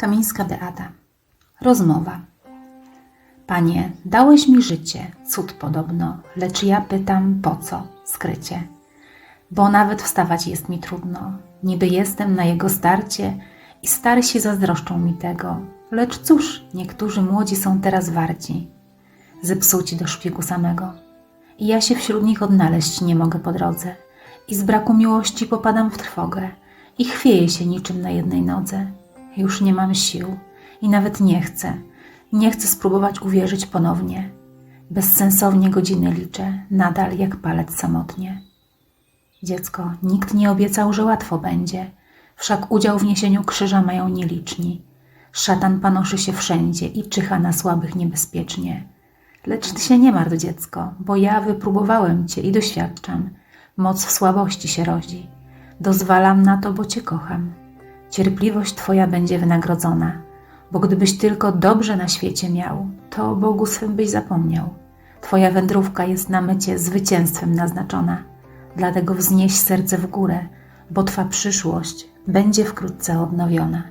Kamińska Beata. Rozmowa. Panie, dałeś mi życie, cud podobno, lecz ja pytam po co, skrycie. Bo nawet wstawać jest mi trudno, niby jestem na jego starcie i starsi zazdroszczą mi tego. Lecz cóż, niektórzy młodzi są teraz warci, zepsuci do szpiegu samego. I ja się wśród nich odnaleźć nie mogę po drodze i z braku miłości popadam w trwogę i chwieję się niczym na jednej nodze. Już nie mam sił i nawet nie chcę. Nie chcę spróbować uwierzyć ponownie. Bezsensownie godziny liczę, nadal jak palec samotnie. Dziecko, nikt nie obiecał, że łatwo będzie, wszak udział w niesieniu krzyża mają nieliczni. Szatan panoszy się wszędzie i czyha na słabych niebezpiecznie. Lecz ty się nie martw, dziecko, bo ja wypróbowałem cię i doświadczam. Moc w słabości się rodzi. Dozwalam na to, bo cię kocham. Cierpliwość twoja będzie wynagrodzona, bo gdybyś tylko dobrze na świecie miał, to Bogu swym byś zapomniał. Twoja wędrówka jest na mycie zwycięstwem naznaczona. Dlatego wznieś serce w górę, bo twa przyszłość będzie wkrótce odnowiona.